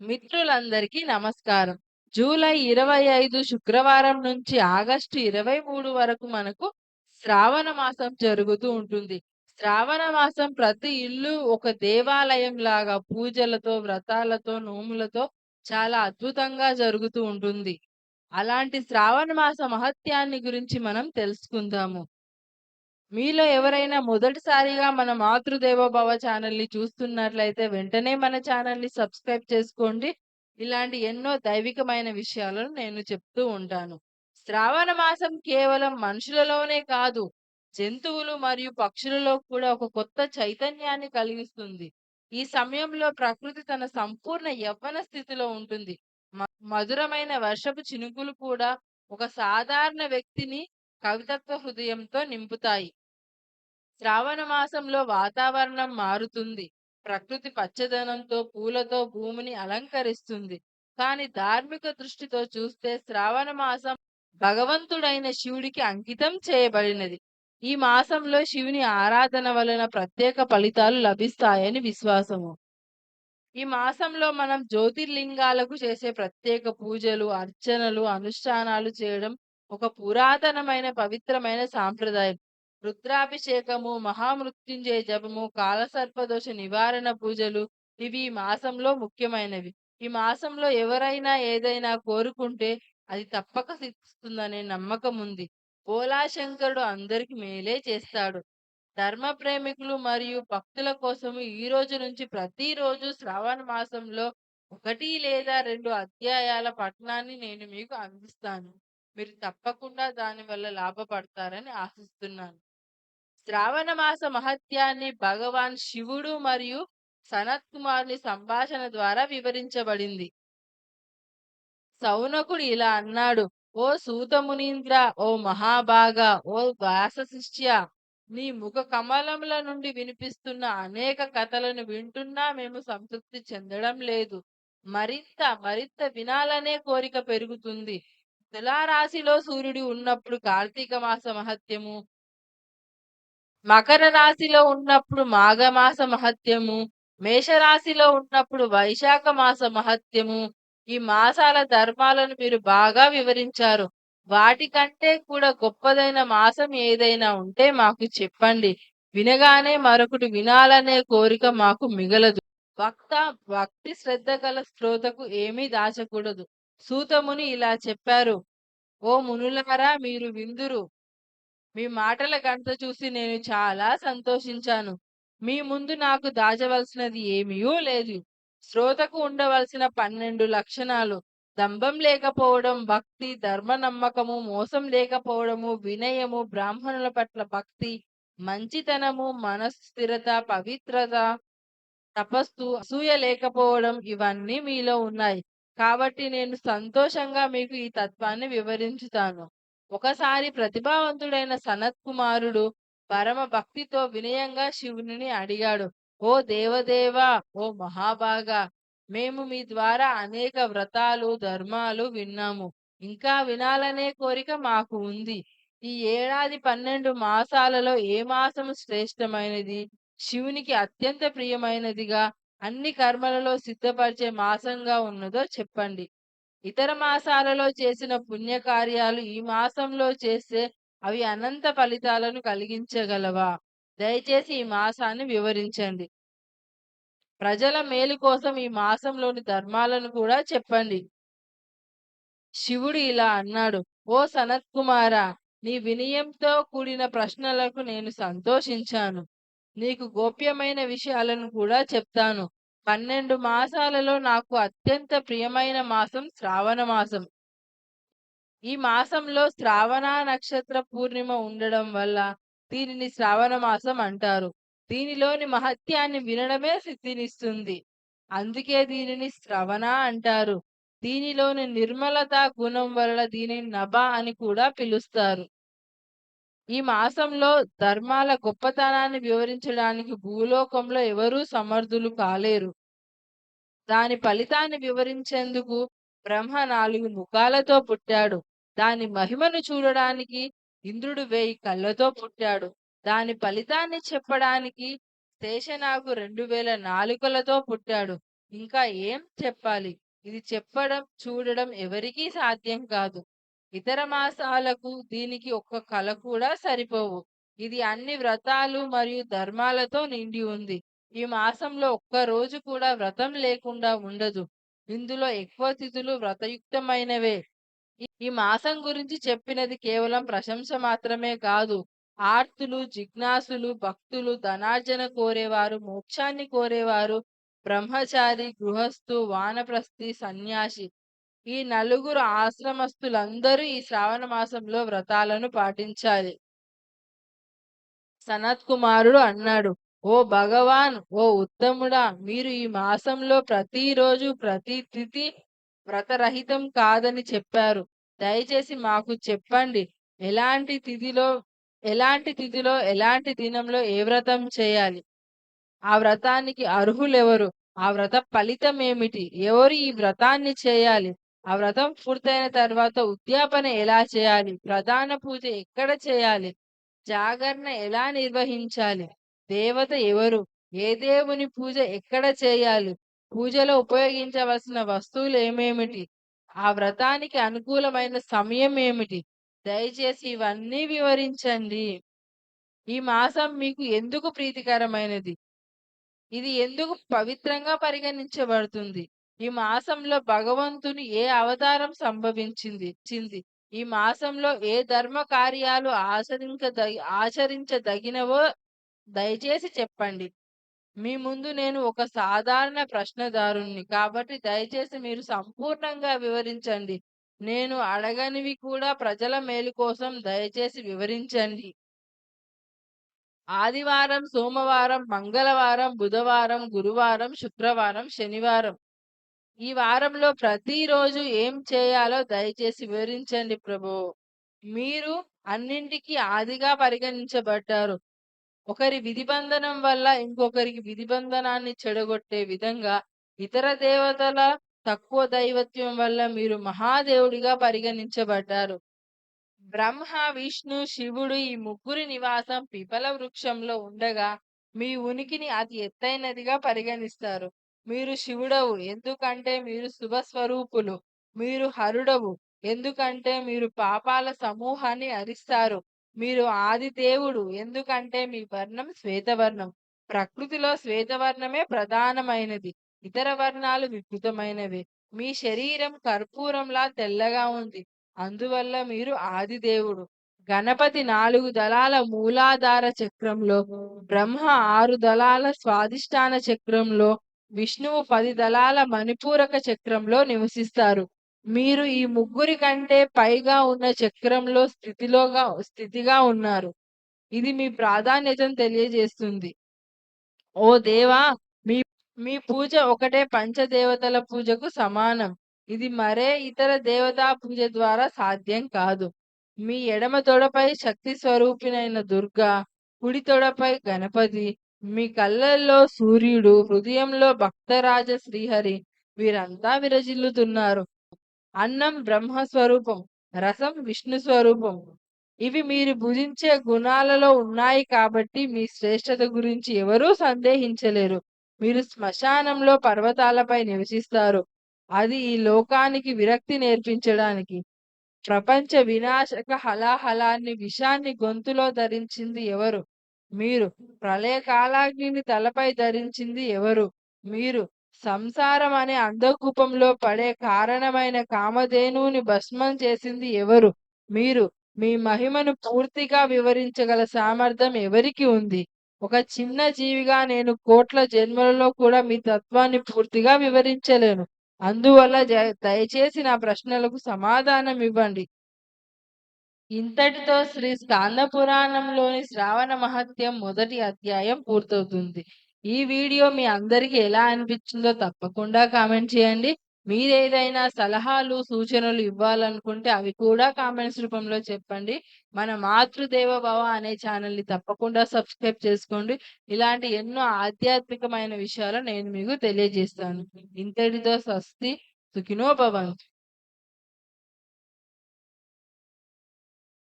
మిత్రులందరికీ నమస్కారం. జూలై ఇరవై ఐదు శుక్రవారం నుంచి ఆగస్టు ఇరవై మూడు వరకు మనకు శ్రావణ మాసం జరుగుతూ ఉంటుంది. శ్రావణ మాసం ప్రతి ఇల్లు ఒక దేవాలయం లాగా పూజలతో వ్రతాలతో నోములతో చాలా అద్భుతంగా జరుగుతూ ఉంటుంది. అలాంటి శ్రావణ మాస మహత్యాన్ని గురించి మనం తెలుసుకుందాము. మీలో ఎవరైనా మొదటిసారిగా మన మాతృదేవోభవ ఛానల్ని చూస్తున్నట్లయితే వెంటనే మన ఛానల్ని సబ్స్క్రైబ్ చేసుకోండి. ఇలాంటి ఎన్నో దైవికమైన విషయాలను నేను చెప్తూ ఉంటాను. శ్రావణ మాసం కేవలం మనుషులలోనే కాదు జంతువులు మరియు పక్షులలో కూడా ఒక కొత్త చైతన్యాన్ని కలిగిస్తుంది. ఈ సమయంలో ప్రకృతి తన సంపూర్ణ యవ్వన స్థితిలో ఉంటుంది. మధురమైన వర్షపు చినుకులు కూడా ఒక సాధారణ వ్యక్తిని కవితత్వ హృదయంతో నింపుతాయి. శ్రావణ మాసంలో వాతావరణం మారుతుంది. ప్రకృతి పచ్చదనంతో పూలతో భూమిని అలంకరిస్తుంది. కానీ ధార్మిక దృష్టితో చూస్తే శ్రావణ మాసం భగవంతుడైన శివుడికి అంకితం చేయబడినది. ఈ మాసంలో శివుని ఆరాధన వలన ప్రత్యేక ఫలితాలు లభిస్తాయని విశ్వాసము. ఈ మాసంలో మనం జ్యోతిర్లింగాలకు చేసే ప్రత్యేక పూజలు అర్చనలు అనుష్ఠానాలు చేయడం ఒక పురాతనమైన పవిత్రమైన సాంప్రదాయం. రుద్రాభిషేకము మహామృత్యుంజయ జపము కాలసర్పదోష నివారణ పూజలు ఇవి ఈ మాసంలో ముఖ్యమైనవి. ఈ మాసంలో ఎవరైనా ఏదైనా కోరుకుంటే అది తప్పక సిద్ధిస్తుందనే నమ్మకం ఉంది. పోలాశంకరుడు అందరికి మేలే చేస్తాడు. ధర్మ ప్రేమికులు మరియు భక్తుల కోసం ఈ రోజు నుంచి ప్రతిరోజు శ్రావణ మాసంలో ఒకటి లేదా రెండు అధ్యాయాల పఠనాన్ని నేను మీకు అందిస్తాను. మీరు తప్పకుండా దాని వల్ల లాభపడతారని ఆశిస్తున్నాను. శ్రావణ మాస మహత్యాన్ని భగవాన్ శివుడు మరియు సనత్ కుమార్ని సంభాషణ ద్వారా వివరించబడింది. సౌనకుడు ఇలా అన్నాడు ఓ సూతమునీంద్ర ఓ మహాభాగ ఓ వ్యాసశిష్య నీ ముఖ కమలముల నుండి వినిపిస్తున్న అనేక కథలను వింటున్నా మేము సంతృప్తి చెందడం లేదు. మరింత మరింత వినాలనే కోరిక పెరుగుతుంది. తులారాశిలో సూర్యుడు ఉన్నప్పుడు కార్తీక మాస మహత్యము మకర రాశిలో ఉన్నప్పుడు మాఘమాస మహత్యము మేషరాశిలో ఉన్నప్పుడు వైశాఖ మాస మహత్యము. ఈ మాసాల ధర్మాలను మీరు బాగా వివరించారు. వాటికంటే కూడా గొప్పదైన మాసం ఏదైనా ఉంటే మాకు చెప్పండి. వినగానే మరొకటి వినాలనే కోరిక మాకు మిగలదు. వక్త భక్తి శ్రద్ధ గల శ్రోతకు ఏమీ దాచకూడదు. సూతముని ఇలా చెప్పారు. ఓ మునులారా మీరు విందురు. మీ మాటల గంట చూసి నేను చాలా సంతోషించాను. మీ ముందు నాకు దాచవలసినది ఏమీయూ లేదు. శ్రోతకు ఉండవలసిన పన్నెండు లక్షణాలు. దంభం లేకపోవడం భక్తి ధర్మ నమ్మకము మోసం లేకపోవడము వినయము బ్రాహ్మణుల పట్ల భక్తి మంచితనము మనస్సు స్థిరత పవిత్రత తపస్సు అసూయ లేకపోవడం ఇవన్నీ మీలో ఉన్నాయి. కాబట్టి నేను సంతోషంగా మీకు ఈ తత్వాన్ని వివరించుతాను. ఒకసారి ప్రతిభావంతుడైన సనత్ కుమారుడు పరమ భక్తితో వినయంగా శివుని అడిగాడు ఓ దేవదేవా ఓ మహాభాగా మేము మీ ద్వారా అనేక వ్రతాలు ధర్మాలు విన్నాము. ఇంకా వినాలనే కోరిక మాకు ఉంది. ఈ ఏడాది పన్నెండు మాసాలలో ఏ మాసము శ్రేష్టమైనది? శివునికి అత్యంత ప్రియమైనదిగా అన్ని కర్మలలో సిద్ధపరిచే మాసంగా ఉన్నదో చెప్పండి. ఇతర మాసాలలో చేసిన పుణ్యకార్యాలు ఈ మాసంలో చేస్తే అవి అనంత ఫలితాలను కలిగించగలవా? దయచేసి ఈ మాసాన్ని వివరించండి. ప్రజల మేలు కోసం ఈ మాసంలోని ధర్మాలను కూడా చెప్పండి. శివుడు ఇలా అన్నాడు ఓ సనత్ కుమార నీ వినయంతో కూడిన ప్రశ్నలకు నేను సంతోషించాను. నీకు గోప్యమైన విషయాలను కూడా చెప్తాను. పన్నెండు మాసాలలో నాకు అత్యంత ప్రియమైన మాసం శ్రావణ మాసం. ఈ మాసంలో శ్రావణ నక్షత్ర పూర్ణిమ ఉండడం వల్ల దీనిని శ్రావణ మాసం అంటారు. దీనిలోని మహత్యాన్ని వినడమే సిద్ధినిస్తుంది. అందుకే దీనిని శ్రవణ అంటారు. దీనిలోని నిర్మలత గుణం వల్ల దీనిని నభ అని కూడా పిలుస్తారు. ఈ మాసంలో ధర్మాల గొప్పతనాన్ని వివరించడానికి భూలోకంలో ఎవరూ సమర్థులు కాలేరు. దాని ఫలితాన్ని వివరించేందుకు బ్రహ్మ నాలుగు ముఖాలతో పుట్టాడు. దాని మహిమను చూడడానికి ఇంద్రుడు వేయి కళ్ళతో పుట్టాడు. దాని ఫలితాన్ని చెప్పడానికి శేషనాగు రెండు వేల నాలుకలతో పుట్టాడు. ఇంకా ఏం చెప్పాలి? ఇది చెప్పడం చూడడం ఎవరికీ సాధ్యం కాదు. ఇతర మాసాలకు దీనికి ఒక్క కళ కూడా సరిపోవు. ఇది అన్ని వ్రతాలు మరియు ధర్మాలతో నిండి ఉంది. ఈ మాసంలో ఒక్క రోజు కూడా వ్రతం లేకుండా ఉండదు. ఇందులో ఎక్కువ తిథులు వ్రతయుక్తమైనవే. ఈ మాసం గురించి చెప్పినది కేవలం ప్రశంస మాత్రమే కాదు. ఆర్తులు జిజ్ఞాసులు భక్తులు ధనార్జన కోరేవారు మోక్షాన్ని కోరేవారు బ్రహ్మచారి గృహస్థు వానప్రస్థి సన్యాసి ఈ నలుగురు ఆశ్రమస్తులందరూ ఈ శ్రావణ మాసంలో వ్రతాలను పాటించాలి. సనత్ కుమారుడు అన్నాడు ఓ భగవాన్ ఓ ఉత్తముడా మీరు ఈ మాసంలో ప్రతిరోజు ప్రతి తిథి వ్రతరహితం కాదని చెప్పారు. దయచేసి మాకు చెప్పండి ఎలాంటి తిథిలో ఎలాంటి తిథిలో ఎలాంటి దినంలో ఏ వ్రతం చేయాలి? ఆ వ్రతానికి అర్హులెవరు? ఆ వ్రత ఫలితం ఏమిటి ఎవరు ఈ వ్రతాన్ని చేయాలి? ఆ వ్రతం పూర్తయిన తర్వాత ఉద్యాపన ఎలా చేయాలి? ప్రధాన పూజ ఎక్కడ చేయాలి? జాగరణ ఎలా నిర్వహించాలి? దేవత ఎవరు? ఏ దేవుని పూజ ఎక్కడ చేయాలి? పూజలో ఉపయోగించవలసిన వస్తువులు ఏమేమిటి? ఆ వ్రతానికి అనుకూలమైన సమయం ఏమిటి? దయచేసి ఇవన్నీ వివరించండి. ఈ మాసం మీకు ఎందుకు ప్రీతికరమైనది? ఇది ఎందుకు పవిత్రంగా పరిగణించబడుతుంది? ఈ మాసంలో భగవంతుని ఏ అవతారం సంభవించింది? చింది. ఈ మాసంలో ఏ ధర్మ కార్యాలు ఆచరించద ఆచరించదగినవో దయచేసి చెప్పండి. మీ ముందు నేను ఒక సాధారణ ప్రశ్నదారుణ్ణి కాబట్టి దయచేసి మీరు సంపూర్ణంగా వివరించండి. నేను అడగనివి కూడా ప్రజల మేలు కోసం దయచేసి వివరించండి. ఆదివారం సోమవారం మంగళవారం బుధవారం గురువారం శుక్రవారం శనివారం. ఈ వారంలో ప్రతిరోజు ఏం చేయాలో దయచేసి వివరించండి ప్రభు. మీరు అన్నింటికి ఆదిగా పరిగణించబడ్డారు. ఒకరి విధిబంధనం వల్ల ఇంకొకరికి విధిబంధనాన్ని చెడగొట్టే విధంగా ఇతర దేవతల తక్కువ దైవత్వం వల్ల మీరు మహాదేవుడిగా పరిగణించబడ్డారు. బ్రహ్మ విష్ణు శివుడు ఈ ముగ్గురి నివాసం పిపల వృక్షంలో ఉండగా మీ ఉనికిని అతి ఎత్తైనదిగా పరిగణిస్తారు. మీరు శివుడవు. ఎందుకంటే మీరు శుభస్వరూపులు. మీరు హరుడవు. ఎందుకంటే మీరు పాపాల సమూహాన్ని అరిస్తారు. మీరు ఆది దేవుడు ఎందుకంటే మీ వర్ణం శ్వేతవర్ణం. ప్రకృతిలో శ్వేతవర్ణమే ప్రధానమైనది. ఇతర వర్ణాలు వికృతమైనవి. మీ శరీరం కర్పూరంలా తెల్లగా ఉంది. అందువల్ల మీరు ఆదిదేవుడు. గణపతి నాలుగు దళాల మూలాధార చక్రంలో బ్రహ్మ ఆరు దళాల స్వాధిష్టాన చక్రంలో విష్ణువు పది దళాల మణిపూరక చక్రంలో నివసిస్తారు. మీరు ఈ ముగ్గురి కంటే పైగా ఉన్న చక్రంలో స్థితిలోగా స్థితిగా ఉన్నారు. ఇది మీ ప్రాధాన్యతను తెలియజేస్తుంది. ఓ దేవా మీ మీ పూజ ఒకటే పంచదేవతల పూజకు సమానం. ఇది మరే ఇతర దేవతా పూజ ద్వారా సాధ్యం కాదు. మీ ఎడమ తొడపై శక్తి స్వరూపినైన దుర్గా కుడి తొడపై గణపతి మీ కళ్ళల్లో సూర్యుడు హృదయంలో భక్తరాజ శ్రీహరి వీరంతా విరజిల్లుతున్నారు. అన్నం బ్రహ్మ స్వరూపం రసం విష్ణు స్వరూపం. ఇవి మీరు భుజించే గుణాలలో ఉన్నాయి కాబట్టి మీ శ్రేష్టత గురించి ఎవరూ సందేహించలేరు. మీరు శ్మశానంలో పర్వతాలపై నివసిస్తారు. అది ఈ లోకానికి విరక్తి నేర్పించడానికి. ప్రపంచ వినాశక హలాహలాన్ని విషాన్ని గొంతులో ధరించింది ఎవరు? మీరు ప్రళయకాలాగ్నిని తలపై ధరించింది ఎవరు? మీరు సంసారం అనే అంధకూపంలో పడే కారణమైన కామధేనువుని భస్మం చేసింది ఎవరు? మీరు మీ మహిమను పూర్తిగా వివరించగల సామర్థ్యం ఎవరికి ఉంది? ఒక చిన్న జీవిగా నేను కోట్ల జన్మలలో కూడా మీ తత్వాన్ని పూర్తిగా వివరించలేను. అందువల్ల దయచేసి నా ప్రశ్నలకు సమాధానం ఇవ్వండి. ఇంతటితో శ్రీ స్కాంద పురాణంలోని శ్రావణ మహత్యం మొదటి అధ్యాయం పూర్తవుతుంది. ఈ వీడియో మీ అందరికీ ఎలా అనిపించిందో తప్పకుండా కామెంట్ చేయండి. మీరు ఏదైనా సలహాలు సూచనలు ఇవ్వాలనుకుంటే అవి కూడా కామెంట్స్ రూపంలో చెప్పండి. మన మాతృదేవ భవ అనే ఛానల్ని తప్పకుండా సబ్స్క్రైబ్ చేసుకోండి. ఇలాంటి ఎన్నో ఆధ్యాత్మికమైన విషయాలు నేను మీకు తెలియజేస్తాను. ఇంతటితో స్వస్తి సుఖినోభవంతు